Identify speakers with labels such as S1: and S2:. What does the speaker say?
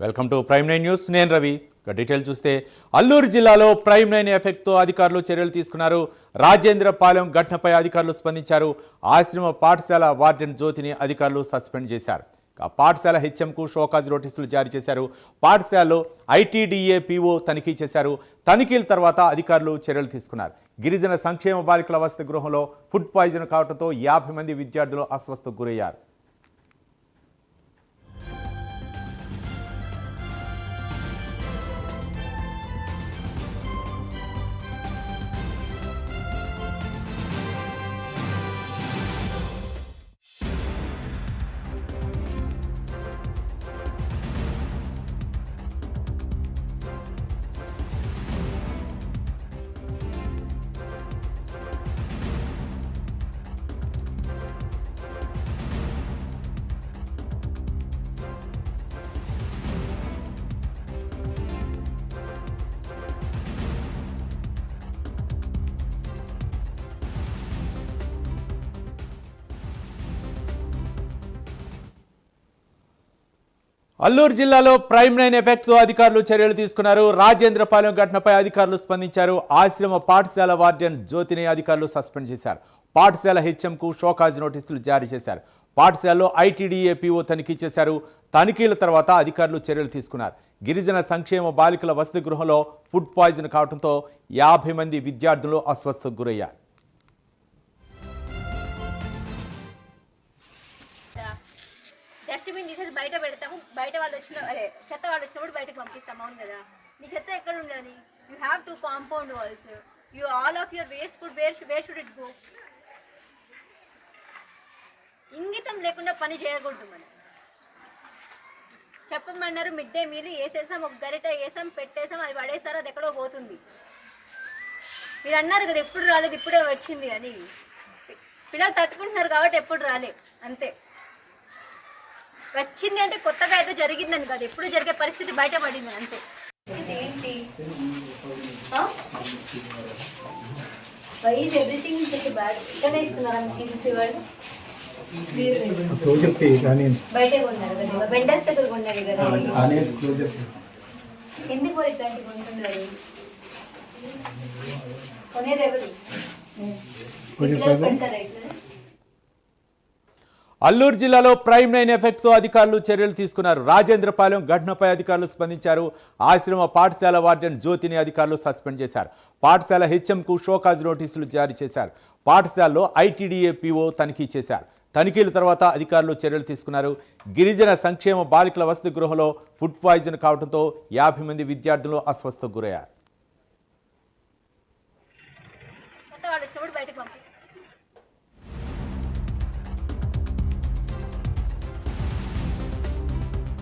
S1: Welcome to prime nine news నేను రవి. ఇక detail చూస్తే అల్లూరు జిల్లాలో ప్రైమ్ నైన్ ఎఫెక్ట్తో అధికారులు చర్యలు తీసుకున్నారు. రాజేంద్రపాలెం ఘటనపై అధికారులు స్పందించారు. ఆశ్రమ పాఠశాల వార్డెన్ జ్యోతిని అధికారులు సస్పెండ్ చేశారు. పాఠశాల హెచ్ఎంకు షోకాజ్ నోటీసులు జారీ చేశారు. పాఠశాలలో ఐటీడీఏ పీఓ తనిఖీ చేశారు. తనిఖీల తర్వాత అధికారులు చర్యలు తీసుకున్నారు. గిరిజన సంక్షేమ బాలికల వసతి గృహంలో ఫుడ్ పాయిజన్ కావడంతో యాభై మంది విద్యార్థులు అస్వస్థకు గురయ్యారు. అల్లూరు జిల్లాలో ప్రైమ్ నైన్ ఎఫెక్ట్తో అధికారులు చర్యలు తీసుకున్నారు. రాజేంద్రపాలెం ఘటనపై అధికారులు స్పందించారు. ఆశ్రమ పాఠశాల వార్డెన్ జ్యోతిని అధికారులు సస్పెండ్ చేశారు. పాఠశాల హెచ్ఎంకు షోకాజ్ నోటీసులు జారీ చేశారు. పాఠశాలలో ఐటీడీఏపీఓ తనిఖీ చేశారు. తనిఖీల తర్వాత అధికారులు చర్యలు తీసుకున్నారు. గిరిజన సంక్షేమ బాలికల వసతి గృహంలో ఫుడ్ పాయిజన్ కావడంతో యాభై మంది విద్యార్థులు అస్వస్థకు గురయ్యారు.
S2: డస్ట్బిన్ తీసేసి బయట పెడతాము. బయట వాళ్ళు వచ్చిన అదే చెత్త వాళ్ళు వచ్చినప్పుడు బయటకు పంపిస్తాము అవును కదా? మీ చెత్త ఎక్కడ ఉండాలి? You have to compound walls you all of your waste food where where should it go ఇంగితం లేకుండా పని చేయకూడదు మనం. చెప్పమన్నారు మిడ్ డే మీల్ వేసేసాం ఒక గరిట వేసాం పెట్టేసాం అది పడేసారు అది ఎక్కడో పోతుంది. మీరు అన్నారు కదా ఎప్పుడు రాలేదు ఇప్పుడే వచ్చింది అని. పిల్లలు తట్టుకుంటున్నారు కాబట్టి ఎప్పుడు రాలే అంతే. వచ్చింది అంటే కొత్తగా ఏదో జరిగిందని కాదు. ఎప్పుడు జరిగే పరిస్థితి బయట పడింది అంతే ఇది ఏంటి why is everything is bad ఇక్కడే ఇస్తున్నారా మీకు ఫీవర్?
S3: క్లోజప్ కానీ
S2: బయటే కొన్నారు కదా వెండర్స్ దగ్గర కొన్నారు కదా. ఎందుకు ఇట్లాంటి కొంటున్నారు? కొనేది ఎవరు? పిల్లలు పెడతారా ఇట్లా?
S1: అల్లూరు జిల్లాలో ప్రైమ్ నైన్ ఎఫెక్ట్తో అధికారులు చర్యలు తీసుకున్నారు. రాజేంద్రపాలెం ఘటనపై అధికారులు స్పందించారు. ఆశ్రమ పాఠశాల వార్డెన్ జ్యోతిని అధికారులు సస్పెండ్ చేశారు. పాఠశాల హెచ్ఎంకు షోకాజ్ నోటీసులు జారీ చేశారు. పాఠశాలలో ఐటీడీఏ పీఓ తనిఖీ చేశారు. తనిఖీల తర్వాత అధికారులు చర్యలు తీసుకున్నారు. గిరిజన సంక్షేమ బాలికల వసతి గృహలో ఫుడ్ పాయిజన్ కావడంతో యాభై మంది విద్యార్థులు అస్వస్థకు గురయ్యారు.